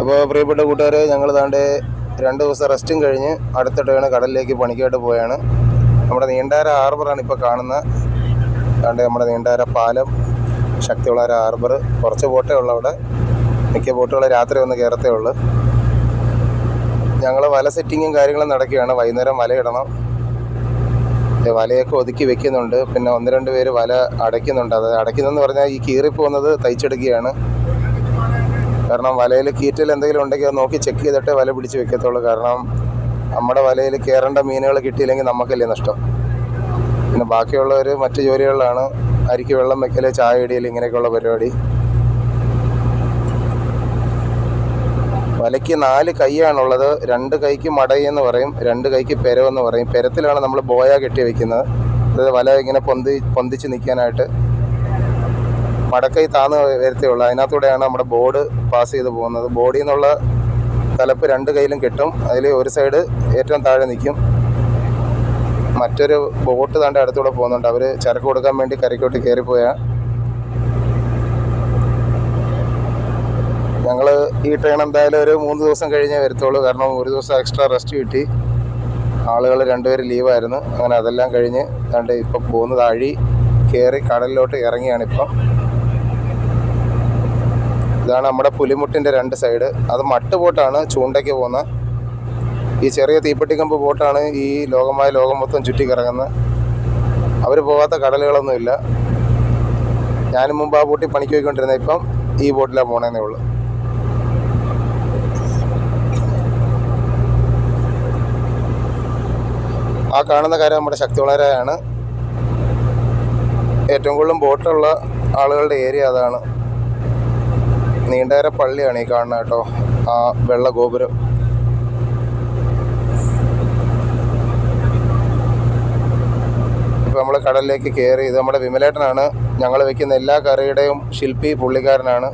അപ്പോൾ പ്രിയപ്പെട്ട കൂട്ടുകാരെ ഞങ്ങൾ താണ്ട് രണ്ട് ദിവസം റെസ്റ്റും കഴിഞ്ഞ് അടുത്ത ട്രെയിന് കടലിലേക്ക് പണിക്കായിട്ട് പോയാണ്. നമ്മുടെ നീണ്ടാര ഹാർബറാണ് ഇപ്പോൾ കാണുന്നത് താണ്ടെ നമ്മുടെ നീണ്ടാര പാലം ശക്തിവളാര ഹാർബർ കുറച്ച് ബോട്ടേ ഉള്ളു അവിടെ. മിക്ക ബോട്ടുകൾ രാത്രി ഒന്ന് കയറത്തേ ഉള്ളു. ഞങ്ങൾ വല സെറ്റിങ്ങും കാര്യങ്ങളും നടക്കുകയാണ്. വൈകുന്നേരം വലയിടണം വലയൊക്കെ ഒതുക്കി വെക്കുന്നുണ്ട്. പിന്നെ ഒന്ന് രണ്ട് പേര് വല അടയ്ക്കുന്നുണ്ട്. അത് അടയ്ക്കുന്നതെന്ന് പറഞ്ഞാൽ ഈ കീറിപ്പോകുന്നത് തയ്ച്ചെടുക്കുകയാണ്. കാരണം വലയിൽ കീറ്റൽ എന്തെങ്കിലും ഉണ്ടെങ്കിൽ അത് നോക്കി ചെക്ക് ചെയ്തിട്ടേ വല പിടിച്ച് വെക്കത്തുള്ളൂ. കാരണം നമ്മുടെ വലയിൽ കയറേണ്ട മീനുകൾ കിട്ടിയില്ലെങ്കിൽ നമുക്കല്ലേ നഷ്ടം. പിന്നെ ബാക്കിയുള്ളവർ മറ്റു ജോലികളിലാണ്. അരിക്ക് വെള്ളം വെക്കൽ ചായ ഇടിയൽ ഇങ്ങനെയൊക്കെയുള്ള പരിപാടി. വലയ്ക്ക് നാല് കൈയാണുള്ളത്. രണ്ട് കൈക്ക് മടയെന്ന് പറയും രണ്ട് കൈക്ക് പെരവെന്ന് പറയും. പെരത്തിലാണ് നമ്മൾ ബോയ കെട്ടി വെക്കുന്നത്. അതായത് വല ഇങ്ങനെ പൊന്തി പൊന്തിച്ച് നിൽക്കാനായിട്ട്. മടക്കൈ താന്ന് വരത്തേ ഉള്ളൂ. അതിനകത്തൂടെയാണ് നമ്മുടെ ബോർഡ് പാസ് ചെയ്ത് പോകുന്നത്. ബോഡിയിൽ നിന്നുള്ള തലപ്പ് രണ്ട് കയ്യിലും കിട്ടും. അതിൽ ഒരു സൈഡ് ഏറ്റവും താഴെ നിൽക്കും. മറ്റൊരു ബോട്ട് താണ്ട് അടുത്തൂടെ പോകുന്നുണ്ട്. അവർ ചരക്ക് കൊടുക്കാൻ വേണ്ടി കരയ്ക്കോട്ട് കയറിപ്പോയാൽ ഞങ്ങൾ ഈ ട്രെയിൻ എന്തായാലും ഒരു മൂന്ന് ദിവസം കഴിഞ്ഞേ വരത്തുള്ളൂ. കാരണം ഒരു ദിവസം എക്സ്ട്രാ റെസ്റ്റ് കിട്ടി. ആളുകൾ രണ്ടുപേരും ലീവായിരുന്നു അങ്ങനെ അതെല്ലാം കഴിഞ്ഞ് കണ്ട് ഇപ്പം പോകുന്നത് അഴി കയറി കടലിലോട്ട് ഇറങ്ങിയാണ് ഇപ്പം. ഇതാണ് നമ്മുടെ പുലിമുട്ടിന്റെ രണ്ട് സൈഡ് അത് മട്ട് ബോട്ടാണ് ചൂണ്ടയ്ക്ക് പോകുന്ന ഈ ചെറിയ തീപ്പെട്ടിക്കമ്പ് ബോട്ടാണ് ഈ ലോകമായ ലോകം മൊത്തം ചുറ്റിക്കിറങ്ങുന്നത്. അവർ പോകാത്ത കടലുകളൊന്നുമില്ല ഞാനും മുമ്പ് ആ ബോട്ടിൽ പണിക്ക് പോയിക്കൊണ്ടിരുന്നത് ഇപ്പം ഈ ബോട്ടിലാണ് പോണേന്നേ ഉള്ളൂ. ആ കാണുന്ന കാര്യം നമ്മുടെ ശക്തിവളരായാണ് ഏറ്റവും കൂടുതലും ബോട്ടുള്ള ആളുകളുടെ ഏരിയ അതാണ്. നീണ്ടകര പള്ളിയാണ് ഈ കാണുന്നത് കേട്ടോ. ആ വെള്ള ഗോപുരം. ഇപ്പോൾ നമ്മൾ കടലിലേക്ക് കയറി ഇത് നമ്മുടെ വിമലേട്ടനാണ്. ഞങ്ങൾ വെക്കുന്ന എല്ലാ കറിയുടെയും ശില്പി പുള്ളിക്കാരനാണ്.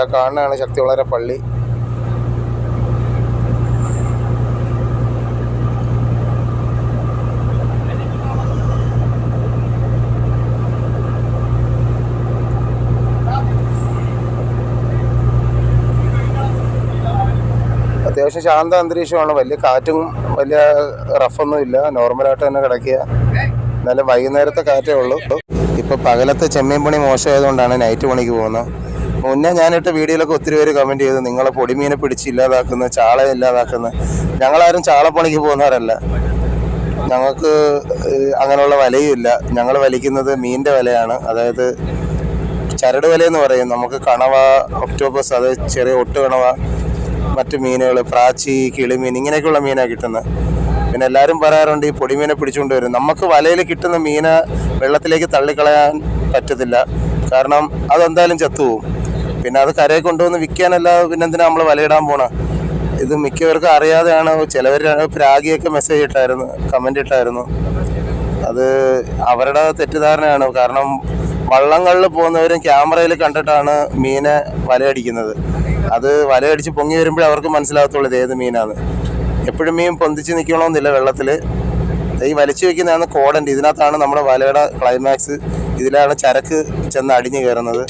ആ കാണുന്നതാണ് ശക്തിവളര പള്ളി. അത്യാവശ്യം ശാന്ത അന്തരീക്ഷമാണ്. വലിയ കാറ്റും വലിയ റഫൊന്നും ഇല്ല. നോർമലായിട്ട് തന്നെ കിടക്കുക. എന്നാലും വൈകുന്നേരത്തെ കാറ്റേ ഉള്ളൂ. ഇപ്പോൾ പകലത്തെ ചെമ്മീൻ പണി മോശമായതുകൊണ്ടാണ് നൈറ്റ് പണിക്ക് പോകുന്നത്. മുന്നേ ഞാനിട്ട് വീഡിയോയിലൊക്കെ ഒത്തിരി പേര് കമന്റ് ചെയ്ത്. നിങ്ങളെ പൊടിമീനെ പിടിച്ച് ഇല്ലാതാക്കുന്ന ചാള ഇല്ലാതാക്കുന്ന. ഞങ്ങളാരും ചാളപ്പണിക്ക് പോകുന്നവരല്ല. ഞങ്ങൾക്ക് അങ്ങനെയുള്ള വലയുമില്ല ഞങ്ങൾ വലിക്കുന്നത് മീനിന്റെ വലയാണ്. അതായത് ചരട് വലയെന്ന് പറയും. നമുക്ക് കണവ ഒക്ടോപ്പസ് അത് ചെറിയ ഒട്ട് കണവ മറ്റു മീനുകൾ പ്രാച്ചി കിളിമീൻ ഇങ്ങനെയൊക്കെയുള്ള മീനാണ് കിട്ടുന്നത് പിന്നെ എല്ലാവരും പറയാറുണ്ട് ഈ പൊടിമീനെ പിടിച്ചുകൊണ്ട് വരും. നമുക്ക് വലയിൽ കിട്ടുന്ന മീന് വെള്ളത്തിലേക്ക് തള്ളിക്കളയാൻ പറ്റത്തില്ല. കാരണം അതെന്തായാലും ചത്തുപോകും പിന്നെ അത് കരയിൽ കൊണ്ടുവന്ന് വിൽക്കാനല്ലാതെ പിന്നെ എന്തിനാ നമ്മൾ വലയിടാൻ പോണ? ഇത് മിക്കവർക്കും അറിയാതെയാണ് ചിലവർ പ്രാഗിയൊക്കെ മെസ്സേജ് ഇട്ടായിരുന്നു കമന്റ് ഇട്ടായിരുന്നു. അത് അവരുടെ തെറ്റിദ്ധാരണയാണ്. കാരണം വള്ളങ്ങളിൽ പോകുന്നവരും ക്യാമറയിൽ കണ്ടിട്ടാണ് മീനെ വലയടിക്കുന്നത്. അത് വലയടിച്ച് പൊങ്ങി വരുമ്പോഴേ അവർക്ക് മനസ്സിലാകത്തുള്ളൂ ഏത് മീനാണ് എപ്പോഴും മീൻ പൊന്തിച്ച് നിൽക്കണമെന്നില്ല വെള്ളത്തിൽ ഈ വലിച്ചു വെക്കുന്നതാണ് കോടന്റ്. ഇതിനകത്താണ് നമ്മുടെ വലയുടെ ക്ലൈമാക്സ് ഇതിലാണ് ചരക്ക് ചെന്ന് അടിഞ്ഞു കയറുന്നത്.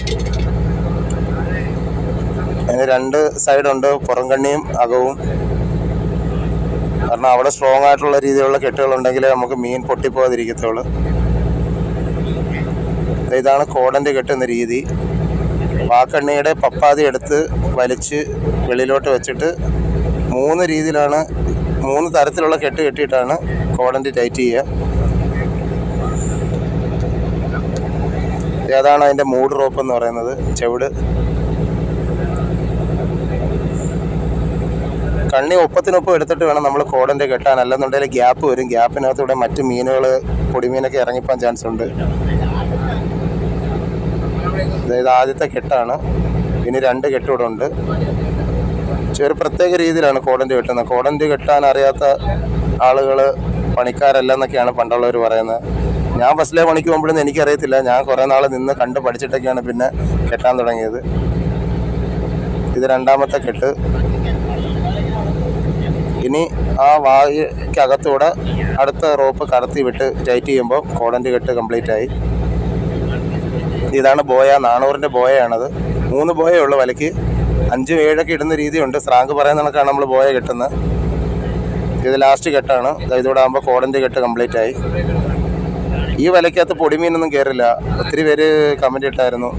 അതിന് രണ്ട് സൈഡുണ്ട് പുറം കണ്ണിയും അകവും. കാരണം അവിടെ സ്ട്രോങ് ആയിട്ടുള്ള രീതിയിലുള്ള കെട്ടുകളുണ്ടെങ്കിലേ നമുക്ക് മീൻ പൊട്ടിപ്പോകാതിരിക്കത്തുള്ളൂ. ഇതാണ് കോടന്റെ കെട്ടുന്ന രീതി. വാക്കണ്ണിയുടെ പപ്പാതി എടുത്ത് വലിച്ച് വെളിയിലോട്ട് വെച്ചിട്ട് മൂന്ന് രീതിയിലാണ് മൂന്ന് തരത്തിലുള്ള കെട്ട് കെട്ടിയിട്ടാണ് കോടന്റെ ടൈറ്റ് ചെയ്യുക. ഏതാണ് അതിന്റെ മൂഡ് റോപ്പ് എന്ന് പറയുന്നത്? ചെവിട്. കണ്ണി ഒപ്പത്തിനൊപ്പം എടുത്തിട്ട് വേണം നമ്മൾ കോടന്റെ കെട്ടാൻ. അല്ലെന്നുണ്ടെങ്കിൽ ഗ്യാപ്പ് വരും. ഗ്യാപ്പിനകത്തൂടെ മറ്റ് മീനുകൾ പൊടിമീനൊക്കെ ഇറങ്ങിപ്പോൻ ചാൻസ് ഉണ്ട് അതായത് ആദ്യത്തെ കെട്ടാണ്. ഇനി രണ്ട് കെട്ടിടമുണ്ട്. ഒരു പ്രത്യേക രീതിയിലാണ് കോടന്തി കെട്ടുന്നത്. കോടന്തി കെട്ടാൻ അറിയാത്ത ആളുകൾ പണിക്കാരല്ല എന്നൊക്കെയാണ് പണ്ടുള്ളവർ പറയുന്നത്. ഞാൻ ബസ്സിലെ പണിക്ക് പോകുമ്പോഴൊന്നും എനിക്കറിയത്തില്ല. ഞാൻ കുറേ നാൾ നിന്ന് കണ്ട് പഠിച്ചിട്ടൊക്കെയാണ് പിന്നെ കെട്ടാൻ തുടങ്ങിയത്. ഇത് രണ്ടാമത്തെ കെട്ട്. ഇനി ആ വായിക്കകത്തൂടെ അടുത്ത റോപ്പ് കടത്തി വിട്ട് ടൈറ്റ് ചെയ്യുമ്പോൾ കോടന്റെ കെട്ട് കംപ്ലീറ്റ് ആയി ഇതാണ് ബോയ നാനൂറിന്റെ ബോയയാണത്. മൂന്ന് ബോയേ ഉള്ളൂ വലയ്ക്ക് അഞ്ചും ഏഴൊക്കെ ഇടുന്ന രീതിയുണ്ട്. സ്രാങ്ക് പറയുന്ന കണക്കാണ് നമ്മൾ ബോയ കെട്ടുന്നത് ഇത് ലാസ്റ്റ് കെട്ടാണ്. ഇതോടെ ആകുമ്പോൾ കോടന്റെ കെട്ട് കംപ്ലീറ്റ് ആയി. ഈ വലയ്ക്കകത്ത് പൊടിമീനൊന്നും കയറില്ല ഒത്തിരി പേര് കമന്റ് ഇട്ടായിരുന്നു.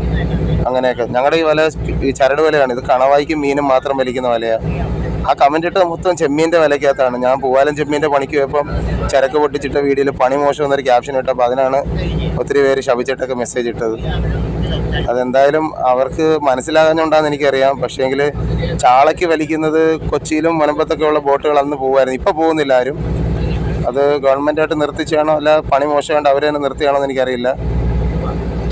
അങ്ങനെയൊക്കെ. ഞങ്ങളുടെ ഈ വല ഈ ചരട് വലയാണ്. ഇത് കണവായിക്കും മീനും മാത്രം വലിക്കുന്ന വലയാണ് ആ കമന്റ് ഇട്ട് മൊത്തം ചെമ്മീന്റെ വിലക്കകത്താണ്. ഞാൻ പൂവാലം ചെമ്മീന്റെ പണിക്ക് പോയപ്പം ചരക്ക് പൊട്ടിച്ചിട്ട വീഡിയോയിൽ പണി മോശം എന്നൊരു ക്യാപ്ഷൻ ഇട്ടപ്പോൾ അതിനാണ് ഒത്തിരി പേര് ശപിച്ചിട്ടൊക്കെ മെസ്സേജ് ഇട്ടത്. അതെന്തായാലും അവർക്ക് മനസ്സിലാകാഞ്ഞുണ്ടാന്ന് എനിക്കറിയാം. പക്ഷേങ്കിൽ ചാളയ്ക്ക് വലിക്കുന്നത് കൊച്ചിയിലും മലമ്പത്തൊക്കെ ഉള്ള ബോട്ടുകൾ അന്ന് പോകുമായിരുന്നു ഇപ്പോൾ പോകുന്നില്ല ആരും. അത് ഗവൺമെന്റായിട്ട് നിർത്തിച്ചാണോ അല്ല പണി മോശമായിട്ട് അവർ തന്നെ നിർത്തിയാണോ എന്ന് എനിക്കറിയില്ല.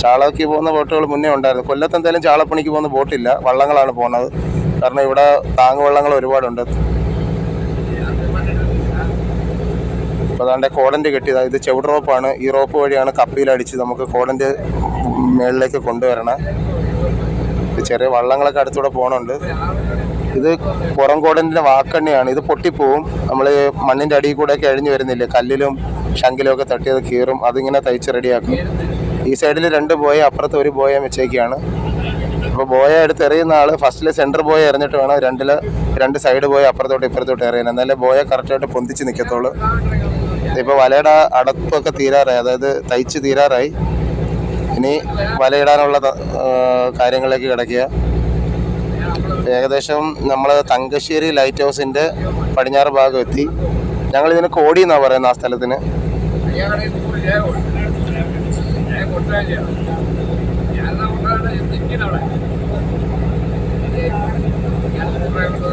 ചാളയ്ക്ക് പോകുന്ന ബോട്ടുകൾ മുന്നേ ഉണ്ടായിരുന്നു. കൊല്ലത്ത് എന്തായാലും ചാളപ്പണിക്ക് പോകുന്ന ബോട്ടില്ല. വള്ളങ്ങളാണ് പോകുന്നത് കാരണം ഇവിടെ താങ്ങുവള്ളങ്ങൾ ഒരുപാടുണ്ട്. അതാണ്ട് കോടന്റ് കെട്ടിയതാണ് ഇത് ചെവിട് റോപ്പാണ്. ഈ റോപ്പ് വഴിയാണ് കപ്പിയിലടിച്ച് നമുക്ക് കോടന്റ് മേളിലേക്ക് കൊണ്ടുവരണം. ചെറിയ വള്ളങ്ങളൊക്കെ അടുത്തൂടെ പോകണുണ്ട് ഇത് പുറം കോടന്റെ വാക്കണ്ണിയാണ്. ഇത് പൊട്ടിപ്പോവും. നമ്മൾ മണ്ണിന്റെ അടിയിൽ കൂടെയൊക്കെ അഴിഞ്ഞു വരുന്നില്ലേ? കല്ലിലും ശങ്കിലും ഒക്കെ തട്ടിയത് കീറും. അതിങ്ങനെ തയ്ച്ച് റെഡിയാക്കും ഈ സൈഡിൽ രണ്ട് ബോയ അപ്പുറത്ത് ഒരു ബോയ വെച്ചേക്കാണ്. അപ്പോൾ ബോയ എടുത്ത് എറിയുന്ന ആൾ ഫസ്റ്റിൽ സെന്റർ ബോയ എറിഞ്ഞിട്ട് വേണം രണ്ടിൽ രണ്ട് സൈഡ് ബോയ അപ്പുറത്തോട്ട് ഇപ്പുറത്തോട്ട് എറിയാൻ. എന്നാലേ ബോയ കറക്റ്റായിട്ട് പൊന്തിച്ച് നിൽക്കത്തുള്ളൂ ഇപ്പോൾ വലയുടെ അടപ്പൊക്കെ തീരാറായി. അതായത് തയ്ച്ച് തീരാറായി. ഇനി വലയിടാനുള്ള കാര്യങ്ങളിലേക്ക് കിടക്കുക. ഏകദേശം നമ്മൾ തങ്കശ്ശേരി ലൈറ്റ് ഹൗസിന്റെ പടിഞ്ഞാറ് ഭാഗം എത്തി. ഞങ്ങൾ ഇതിന് കോടി എന്നാണ് പറയുന്നത് ആ സ്ഥലത്തിന്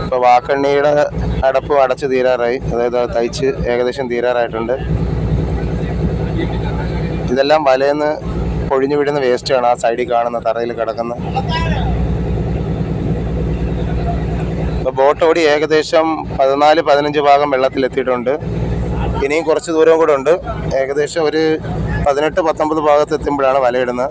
ഇപ്പോൾ വാക്കണ്ണിയുടെ അടപ്പ് അടച്ച് തീരാറായി. അതായത് അത് തയ്ച്ച് ഏകദേശം തീരാറായിട്ടുണ്ട്. ഇതെല്ലാം വലയെന്ന് പൊഴിഞ്ഞു വീഴുന്ന വേസ്റ്റാണ് ആ സൈഡിൽ കാണുന്ന തറയിൽ കിടക്കുന്ന. ഇപ്പോൾ ബോട്ട് ഓടി ഏകദേശം പതിനാല് പതിനഞ്ച് ഭാഗം വെള്ളത്തിലെത്തിയിട്ടുണ്ട് ഇനിയും കുറച്ച് ദൂരം കൂടെ ഉണ്ട്. ഏകദേശം ഒരു പതിനെട്ട് പത്തൊമ്പത് ഭാഗത്ത് എത്തുമ്പോഴാണ് വലയിടുന്നത്.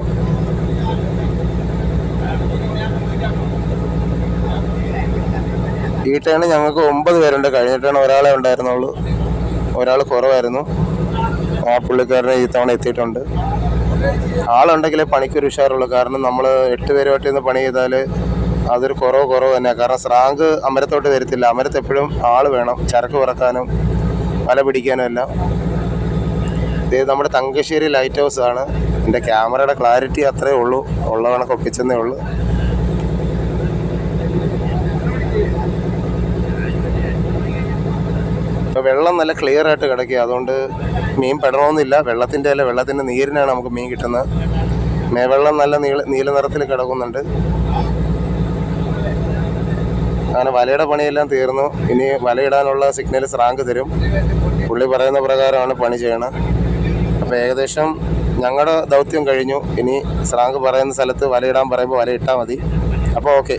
ഈ ടേണ് ഞങ്ങൾക്ക് ഒമ്പത് പേരുണ്ട്. കഴിഞ്ഞിട്ടാണ് ഒരാളെ ഉണ്ടായിരുന്നുള്ളൂ. ഒരാൾ കുറവായിരുന്നു. ആ പുള്ളിക്കാരനെ ഈ തവണ എത്തിയിട്ടുണ്ട്. ആളുണ്ടെങ്കിലേ പണിക്കൊരു ഉഷാറുള്ളൂ. കാരണം നമ്മൾ എട്ട് പേരുമായിട്ട് ഇന്ന് പണി ചെയ്താൽ അതൊരു കുറവ് കുറവ് തന്നെയാണ് കാരണം സ്രാങ്ക് അമരത്തോട്ട് വരത്തില്ല. അമരത്ത് എപ്പോഴും ആൾ വേണം. ചരക്ക് പറക്കാനും വല പിടിക്കാനും എല്ലാം. ഇത് നമ്മുടെ തങ്കശ്ശേരി ലൈറ്റ് ഹൗസ് ആണ് എന്റെ ക്യാമറയുടെ ക്ലാരിറ്റി അത്രേ ഉള്ളൂ. ഉള്ള കണക്ക് ഉള്ളൂ. വെള്ളം നല്ല ക്ലിയർ ആയിട്ട് കിടക്കുക. അതുകൊണ്ട് മീൻ പെടണമെന്നില്ല. വെള്ളത്തിന്റെ അല്ല വെള്ളത്തിന്റെ നീരിനാണ് നമുക്ക് മീൻ കിട്ടുന്നത്. മേവെള്ളം നല്ല നീല നീല നിറത്തിൽ കിടക്കുന്നുണ്ട്. അങ്ങനെ വലയുടെ പണിയെല്ലാം തീർന്നു. ഇനി വലയിടാനുള്ള സിഗ്നൽ സ്രാങ്ക് തരും. പുള്ളി പറയുന്ന പ്രകാരമാണ് പണി ചെയ്യണം അപ്പോൾ ഏകദേശം ഞങ്ങളുടെ ദൗത്യം കഴിഞ്ഞു. ഇനി സ്രാങ്ക് പറയുന്ന സ്ഥലത്ത് വലയിടാൻ പറയുമ്പോൾ വലയിട്ടാൽ മതി. അപ്പോൾ ഓക്കെ